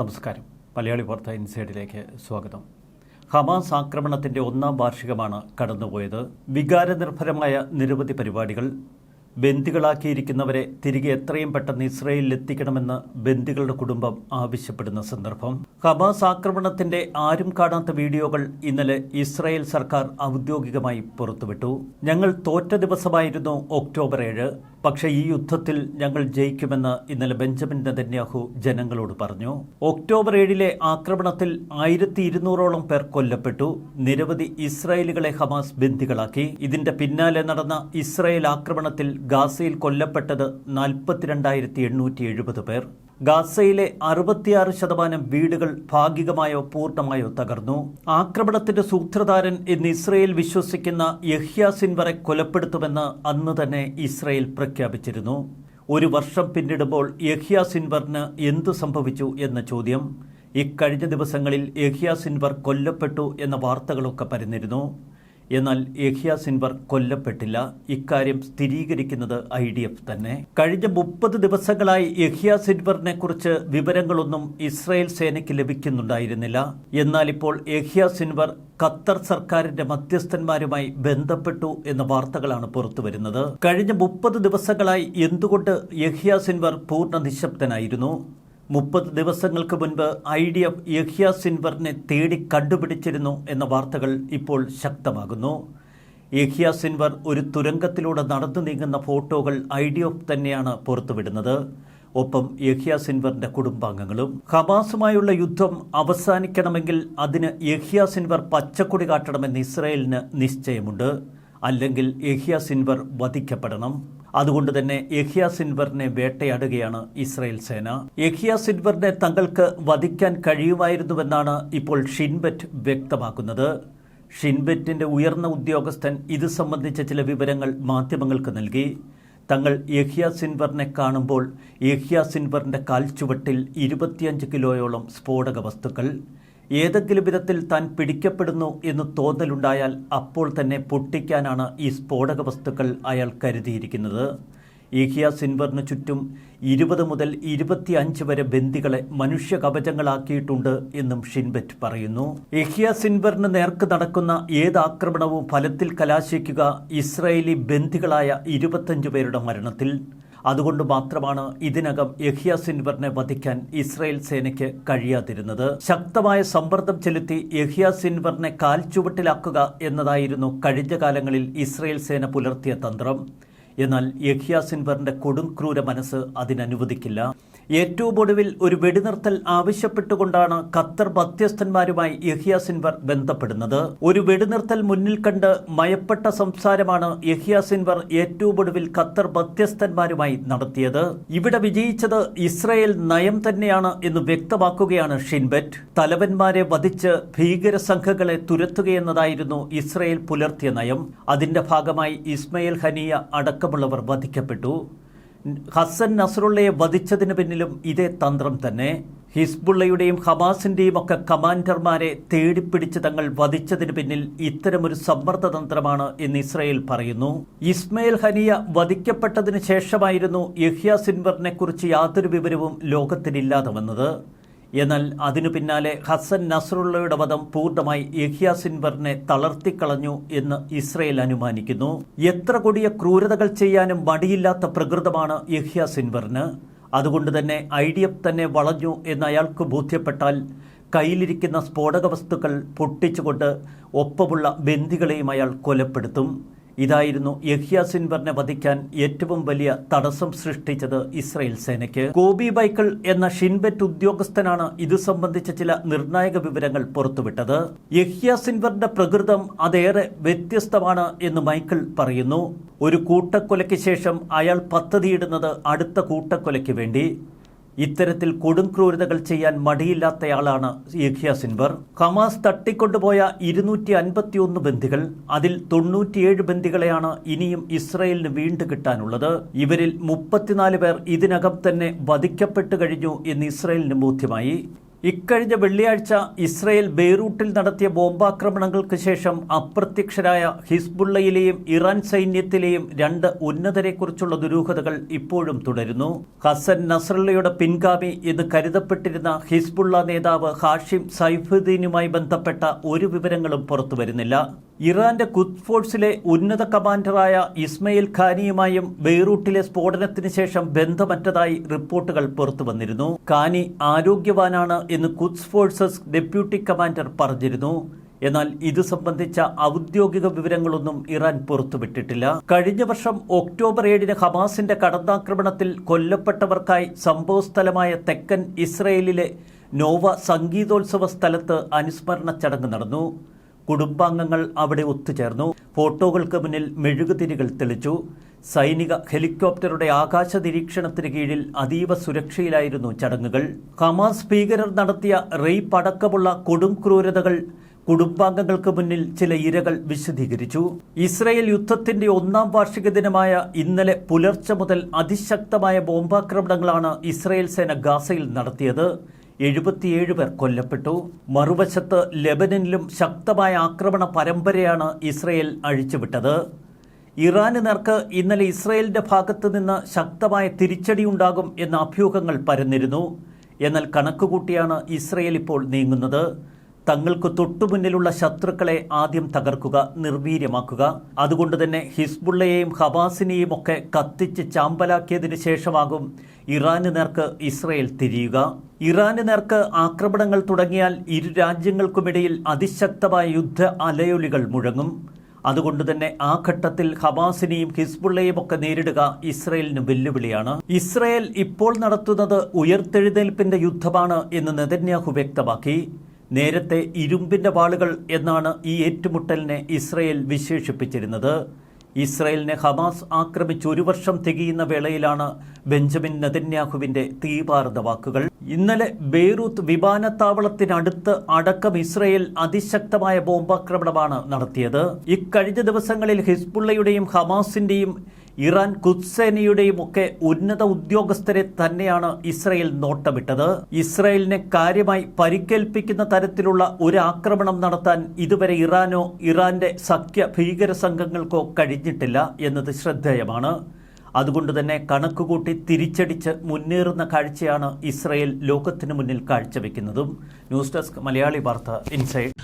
നമസ്കാരം. മലയാളി വാർത്ത ഇൻസൈഡിലേക്ക് സ്വാഗതം. ഹമാസ് ആക്രമണത്തിന്റെ ഒന്നാം വാർഷികമാണ് കടന്നുപോയത്. വികാരനിർഭരമായ നിരവധി പരിപാടികൾ ബന്ദികളാക്കിയിരിക്കുന്നവരെ തിരികെ എത്രയും പെട്ടെന്ന് ഇസ്രയേലിൽ എത്തിക്കണമെന്ന് ബന്ദികളുടെ കുടുംബം ആവശ്യപ്പെടുന്ന സന്ദർഭം. ഹമാസ് ആക്രമണത്തിന്റെ ആരും കാണാത്ത വീഡിയോകൾ ഇന്നലെ ഇസ്രായേൽ സർക്കാർ ഔദ്യോഗികമായി പുറത്തുവിട്ടു. ഞങ്ങൾ തോറ്റ ദിവസമായിരുന്നു ഒക്ടോബർ ഏഴ്. പക്ഷേ ഈ യുദ്ധത്തിൽ ഞങ്ങൾ ജയിക്കുമെന്ന് ഇന്നലെ ബെഞ്ചമിൻ നെതന്യാഹു ജനങ്ങളോട് പറഞ്ഞു. ഒക്ടോബർ ഏഴിലെ ആക്രമണത്തിൽ ആയിരത്തി ഇരുന്നൂറോളം പേർ കൊല്ലപ്പെട്ടു. നിരവധി ഇസ്രായേലുകളെ ഹമാസ് ബന്ദികളാക്കി. ഇതിന്റെ പിന്നാലെ നടന്ന ഇസ്രായേൽ ആക്രമണത്തിൽ ഗാസയിൽ കൊല്ലപ്പെട്ടത് നാൽപ്പത്തിരണ്ടായിരത്തി എണ്ണൂറ്റി എഴുപത് പേർ. ഗാസയിലെ അറുപത്തിയാറ് ശതമാനം വീടുകൾ ഭാഗികമായോ പൂർണമായോ തകർന്നു. ആക്രമണത്തിന്റെ സൂത്രധാരൻ എന്ന് ഇസ്രയേൽ വിശ്വസിക്കുന്ന യഹ്യ സിൻവറെ കൊലപ്പെടുത്തുമെന്ന് അന്ന് തന്നെ ഇസ്രയേൽ പ്രഖ്യാപിച്ചിരുന്നു. ഒരു വർഷം പിന്നിടുമ്പോൾ യഹ്യ എന്തു സംഭവിച്ചു എന്ന ചോദ്യം. ഇക്കഴിഞ്ഞ ദിവസങ്ങളിൽ യഹ്യ സിൻവർ കൊല്ലപ്പെട്ടു എന്ന വാർത്തകളൊക്കെ പരന്നിരുന്നു. എന്നാൽ യഹിയ സിൻവർ കൊല്ലപ്പെട്ടില്ല. ഇക്കാര്യം സ്ഥിരീകരിക്കുന്നത് ഐ ഡി എഫ് തന്നെ. കഴിഞ്ഞ മുപ്പത് ദിവസങ്ങളായി യഹിയ സിൻവറിനെ കുറിച്ച് വിവരങ്ങളൊന്നും ഇസ്രായേൽ സേനയ്ക്ക് ലഭിക്കുന്നുണ്ടായിരുന്നില്ല. എന്നാൽ ഇപ്പോൾ യഹിയ സിൻവർ ഖത്തർ സർക്കാരിന്റെ മധ്യസ്ഥന്മാരുമായി ബന്ധപ്പെട്ടു എന്ന വാർത്തകളാണ് പുറത്തുവരുന്നത് കഴിഞ്ഞ മുപ്പത് ദിവസങ്ങളായി എന്തുകൊണ്ട് യഹിയ സിൻവർ പൂർണ നിശബ്ദനായിരുന്നു? മുപ്പത് ദിവസങ്ങൾക്ക് മുൻപ് ഐ ഡി എഫ് യഹ്യ സിൻവറിനെ തേടി കണ്ടുപിടിച്ചിരുന്നു എന്ന വാർത്തകൾ ഇപ്പോൾ ശക്തമാകുന്നു. യഹ്യ സിൻവർ ഒരു തുരങ്കത്തിലൂടെ നടന്നു നീങ്ങുന്ന ഫോട്ടോകൾ ഐ ഡി എഫ് തന്നെയാണ് പുറത്തുവിടുന്നത്. ഒപ്പം യഹ്യ സിൻവറിന്റെ കുടുംബാംഗങ്ങളും ഹമാസുമായുള്ള യുദ്ധം അവസാനിക്കണമെങ്കിൽ അതിന് യഹ്യ സിൻവർ പച്ചക്കൊടി കാട്ടണമെന്ന് ഇസ്രയേലിന് നിശ്ചയമുണ്ട്. അല്ലെങ്കിൽ യഹ്യ സിൻവർ വധിക്കപ്പെടണം. അതുകൊണ്ട് തന്നെ യഹിയ സിൻവറിനെ വേട്ടയാടുകയാണ് ഇസ്രായേൽ സേന. യഹിയ സിൻവറിനെ തങ്ങൾക്ക് വധിക്കാൻ കഴിയുമായിരുന്നുവെന്നാണ് ഇപ്പോൾ ഷിൻബെറ്റ് വ്യക്തമാക്കുന്നത്. ഷിൻബെറ്റിന്റെ ഉയർന്ന ഉദ്യോഗസ്ഥൻ ഇത് സംബന്ധിച്ച ചില വിവരങ്ങൾ മാധ്യമങ്ങൾക്ക് നൽകി. തങ്ങൾ യഹ്യ സിൻവറിനെ കാണുമ്പോൾ യഹ്യ സിൻവറിന്റെ കാൽച്ചുവട്ടിൽ ഇരുപത്തിയഞ്ച് കിലോയോളം സ്ഫോടക വസ്തുക്കൾ ഏതെങ്കിലും വിധത്തിൽ താൻ പിടിക്കപ്പെടുന്നു എന്ന് തോന്നലുണ്ടായാൽ അപ്പോൾ തന്നെ പൊട്ടിക്കാനാണ് ഈ സ്ഫോടക വസ്തുക്കൾ അയാൾ കരുതിയിരിക്കുന്നത്. ഈഹിയ സിൻവറിന് ചുറ്റും ഇരുപത് മുതൽ ഇരുപത്തിയഞ്ച് വരെ ബന്ദികളെ മനുഷ്യ കവചങ്ങളാക്കിയിട്ടുണ്ട് എന്നും ഷിൻബെറ്റ് പറയുന്നു. ഇഹിയ സിൻവറിന് നേർക്ക് നടക്കുന്ന ഏത് ആക്രമണവും ഫലത്തിൽ കലാശിക്കുക ഇസ്രായേലി ബന്ദികളായ ഇരുപത്തഞ്ച് പേരുടെ മരണത്തിൽ. അതുകൊണ്ട് മാത്രമാണ് ഇതിനകം യഹിയ സിൻവറിനെ വധിക്കാൻ ഇസ്രായേൽ സേനയ്ക്ക് കഴിയാതിരുന്നത്. ശക്തമായ സമ്മർദ്ദം ചെലുത്തി യഹിയ സിൻവറിനെ കാൽച്ചുവട്ടിലാക്കുക എന്നതായിരുന്നു കഴിഞ്ഞ കാലങ്ങളിൽ ഇസ്രായേൽ സേന പുലർത്തിയ തന്ത്രം. എന്നാൽ യഹിയ സിൻവറിന്റെ കൊടുംക്രൂര മനസ്സ് അതിനനുവദിക്കില്ല. ഏറ്റവും ഒടുവിൽ ഒരു വെടിനിർത്തൽ ആവശ്യപ്പെട്ടുകൊണ്ടാണ് ഖത്തർ മധ്യസ്ഥന്മാരുമായി യഹിയ സിൻവർ ബന്ധപ്പെടുന്നത്. ഒരു വെടിനിർത്തൽ മുന്നിൽ കണ്ട് മയപ്പെട്ട സംസാരമാണ് യഹിയ സിൻവർ ഏറ്റവും ഒടുവിൽ ഖത്തർ മധ്യസ്ഥന്മാരുമായി നടത്തിയത്. ഇവിടെ വിജയിച്ചത് ഇസ്രായേൽ നയം തന്നെയാണ് എന്ന് വ്യക്തമാക്കുകയാണ് ഷിൻബെറ്റ്. തലവന്മാരെ വധിച്ച് ഭീകര സംഘങ്ങളെ തുരത്തുകയെന്നതായിരുന്നു ഇസ്രായേൽ പുലർത്തിയ നയം. അതിന്റെ ഭാഗമായി ഇസ്മയിൽ ഹനിയ അടക്കമുള്ളവർ വധിക്കപ്പെട്ടു. ഹസൻ നസറുള്ളയെ വധിച്ചതിന് പിന്നിലും ഇതേ തന്ത്രം തന്നെ. ഹിസ്ബുള്ളയുടെയും ഹമാസിന്റെയും ഒക്കെ കമാൻഡർമാരെ തേടിപ്പിടിച്ച് തങ്ങൾ വധിച്ചതിന് പിന്നിൽ ഇത്തരമൊരു സമ്മർദ്ദതന്ത്രമാണ് എന്ന് ഇസ്രയേൽ പറയുന്നു. ഇസ്മയിൽ ഹനിയ വധിക്കപ്പെട്ടതിന് ശേഷമായിരുന്നു യഹ്യ സിൻവറിനെ കുറിച്ച് യാതൊരു വിവരവും ലോകത്തിനില്ലാതെ വന്നത്. എന്നാൽ അതിനു പിന്നാലെ ഹസൻ നസറുള്ളയുടെ വധം പൂർണമായി യഹിയ സിൻവറിനെ തളർത്തിക്കളഞ്ഞു എന്ന് ഇസ്രയേൽ അനുമാനിക്കുന്നു. എത്ര കൊടിയ ക്രൂരതകൾ ചെയ്യാനും മടിയില്ലാത്ത പ്രകൃതമാണ് യഹിയ സിൻവറിന്. അതുകൊണ്ട് തന്നെ ഐ ഡി എഫ് തന്നെ വളഞ്ഞു എന്ന് അയാൾക്ക് ബോധ്യപ്പെട്ടാൽ കയ്യിലിരിക്കുന്ന സ്ഫോടക വസ്തുക്കൾ പൊട്ടിച്ചുകൊണ്ട് ഒപ്പമുള്ള ബന്ധികളെയും അയാൾ കൊലപ്പെടുത്തും. ഇതായിരുന്നു യഹ്യ സിൻവറിനെ വധിക്കാൻ ഏറ്റവും വലിയ തടസ്സം സൃഷ്ടിച്ചത് ഇസ്രയേൽ സേനയ്ക്ക്. ഗോബി ബൈക്കിൾ എന്ന ഷിൻബെറ്റ് ഉദ്യോഗസ്ഥനാണ് ഇത് സംബന്ധിച്ച ചില നിർണായക വിവരങ്ങൾ പുറത്തുവിട്ടത്. യഹ്യ സിൻവറിന്റെ പ്രകൃതം അതേറെ വ്യത്യസ്തമാണ് എന്ന് മൈക്കിൾ പറയുന്നു. ഒരു കൂട്ടക്കൊലയ്ക്ക് ശേഷം അയാൾ പദ്ധതിയിടുന്നത് അടുത്ത കൂട്ടക്കൊലയ്ക്ക് വേണ്ടി. ഇത്തരത്തിൽ കൊടുംക്രൂരതകൾ ചെയ്യാൻ മടിയില്ലാത്തയാളാണ് യഹ്യ സിൻവർ. ഹമാസ് തട്ടിക്കൊണ്ടുപോയ ഇരുന്നൂറ്റി അൻപത്തിയൊന്ന് ബന്ദികൾ അതിൽ തൊണ്ണൂറ്റിയേഴ് ബന്ദികളെയാണ് ഇനിയും ഇസ്രയേലിന് വീണ്ടു കിട്ടാനുള്ളത്. ഇവരിൽ മുപ്പത്തിനാല് പേർ ഇതിനകം തന്നെ വധിക്കപ്പെട്ടു കഴിഞ്ഞു എന്ന് ഇസ്രയേലിന് ബോധ്യമായി. ഇക്കഴിഞ്ഞ വെള്ളിയാഴ്ച ഇസ്രയേൽ ബെയ്റൂട്ടിൽ നടത്തിയ ബോംബാക്രമണങ്ങൾക്ക് ശേഷം അപ്രത്യക്ഷരായ ഹിസ്ബുള്ളയിലെയും ഇറാൻ സൈന്യത്തിലെയും രണ്ട് ഉന്നതരെക്കുറിച്ചുള്ള ദുരൂഹതകൾ ഇപ്പോഴും തുടരുന്നു. ഹസൻ നസ്രള്ളയുടെ പിൻഗാമി എന്ന് കരുതപ്പെട്ടിരുന്ന ഹിസ്ബുള്ള നേതാവ് ഹാഷിം സൈഫുദ്ദീനുമായി ബന്ധപ്പെട്ട ഒരു വിവരങ്ങളും പുറത്തുവരുന്നില്ല. ഇറാന്റെ കുത് ഫോഴ്സിലെ ഉന്നത കമാൻഡറായ ഇസ്മയിൽ ഖാനിയുമായും ബെയ്റൂട്ടിലെ സ്ഫോടനത്തിന് ശേഷം ബന്ധമറ്റതായി റിപ്പോർട്ടുകൾ പുറത്തു വന്നിരുന്നു. ഖാനി ആരോഗ്യവാനാണ് എന്ന് കുത്സ് ഫോഴ്സസ് ഡെപ്യൂട്ടി കമാൻഡർ പറഞ്ഞിരുന്നു. എന്നാൽ ഇത് സംബന്ധിച്ച ഔദ്യോഗിക വിവരങ്ങളൊന്നും ഇറാൻ പുറത്തുവിട്ടിട്ടില്ല. കഴിഞ്ഞ വർഷം ഒക്ടോബർ ഏഴിന് ഹമാസിന്റെ കടന്നാക്രമണത്തിൽ കൊല്ലപ്പെട്ടവർക്കായി സംഭവസ്ഥലമായ തെക്കൻ ഇസ്രയേലിലെ നോവ സംഗീതോത്സവ സ്ഥലത്ത് അനുസ്മരണ ചടങ്ങ് നടന്നു. കുടുംബാംഗങ്ങൾ അവിടെ ഒത്തുചേർന്നു. ഫോട്ടോകൾക്ക് മുന്നിൽ മെഴുകുതിരികൾ തെളിച്ചു. സൈനിക ഹെലികോപ്റ്ററുടെ ആകാശ നിരീക്ഷണത്തിന് കീഴിൽ അതീവ സുരക്ഷയിലായിരുന്നു ചടങ്ങുകൾ. ഹമാസ് ഭീകരർ നടത്തിയ റെയ്പ് അടക്കമുള്ള കൊടും ക്രൂരതകൾ കുടുംബാംഗങ്ങൾക്ക് മുന്നിൽ ചില ഇരകൾ വിശദീകരിച്ചു. ഇസ്രയേൽ യുദ്ധത്തിന്റെ ഒന്നാം വാർഷിക ദിനമായ ഇന്നലെ പുലർച്ചെ മുതൽ അതിശക്തമായ ബോംബാക്രമണങ്ങളാണ് ഇസ്രയേൽ സേന ഗാസയിൽ നടത്തിയത്. എഴുപത്തിയേഴ് പേർ കൊല്ലപ്പെട്ടു. മറുവശത്ത് ലെബനനിലും ശക്തമായ ആക്രമണ പരമ്പരയാണ് ഇസ്രയേൽ അഴിച്ചുവിട്ടത്. ഇറാന് നേർക്ക് ഇന്നലെ ഇസ്രയേലിന്റെ ഭാഗത്ത് നിന്ന് ശക്തമായ തിരിച്ചടിയുണ്ടാകും എന്ന അഭ്യൂഹങ്ങൾ പരന്നിരുന്നു. എന്നാൽ കണക്കുകൂട്ടിയാണ് ഇസ്രയേൽ ഇപ്പോൾ നീങ്ങുന്നത്. തങ്ങൾക്ക് തൊട്ടുമുന്നിലുള്ള ശത്രുക്കളെ ആദ്യം തകർക്കുക നിർവീര്യമാക്കുക. അതുകൊണ്ട് തന്നെ ഹിസ്ബുള്ളയെയും ഹമാസിനെയും ഒക്കെ കത്തിച്ച് ചാമ്പലാക്കിയതിനു ശേഷമാകും ഇറാന് നേർക്ക് ഇസ്രയേൽ തിരിയുക. ഇറാന് നേർക്ക് ആക്രമണങ്ങൾ തുടങ്ങിയാൽ ഇരു രാജ്യങ്ങൾക്കുമിടയിൽ അതിശക്തമായ യുദ്ധ അലയൊലികൾ മുഴങ്ങും. അതുകൊണ്ട് തന്നെ ആ ഘട്ടത്തിൽ ഹമാസിനെയും ഹിസ്ബുള്ളയും ഒക്കെ നേരിടുക ഇസ്രയേലിന് വെല്ലുവിളിയാണ്. ഇസ്രയേൽ ഇപ്പോൾ നടത്തുന്നത് ഉയർത്തെഴുന്നേൽപ്പിന്റെ യുദ്ധമാണ് എന്ന് നെതന്യാഹു വ്യക്തമാക്കി. നേരത്തെ ഇരുമ്പിന്റെ വാളുകൾ എന്നാണ് ഈ ഏറ്റുമുട്ടലിനെ ഇസ്രയേൽ വിശേഷിപ്പിച്ചിരുന്നത്. ഇസ്രയേലിനെ ഹമാസ് ആക്രമിച്ച് ഒരു വർഷം തികയുന്ന വേളയിലാണ് ബെഞ്ചമിൻ നെതന്യാഹുവിന്റെ തീപാർന്ന വാക്കുകൾ. ഇന്നലെ ബെയ്റൂത്ത് വിമാനത്താവളത്തിനടുത്ത് അടക്കം ഇസ്രയേൽ അതിശക്തമായ ബോംബാക്രമണമാണ് നടത്തിയത്. ഇക്കഴിഞ്ഞ ദിവസങ്ങളിൽ ഹിസ്ബുള്ളയുടെയും ഹമാസിന്റെയും ഇറാൻ കുത്സേനയുടെയും ഒക്കെ ഉന്നത ഉദ്യോഗസ്ഥരെ തന്നെയാണ് ഇസ്രയേൽ നോട്ടമിട്ടത്. ഇസ്രയേലിനെ കാര്യമായി പരിക്കേൽപ്പിക്കുന്ന തരത്തിലുള്ള ഒരു ആക്രമണം നടത്താൻ ഇതുവരെ ഇറാനോ ഇറാന്റെ സഖ്യ ഭീകര സംഘങ്ങൾക്കോ കഴിഞ്ഞിട്ടില്ല എന്നത് ശ്രദ്ധേയമാണ്. അതുകൊണ്ട് തന്നെ കണക്കുകൂട്ടി തിരിച്ചടിച്ച് മുന്നേറുന്ന കാഴ്ചയാണ് ഇസ്രയേൽ ലോകത്തിന് മുന്നിൽ കാഴ്ചവെക്കുന്നതും. ന്യൂസ് ഡെസ്ക് മലയാളി വാർത്ത ഇൻസൈഡ്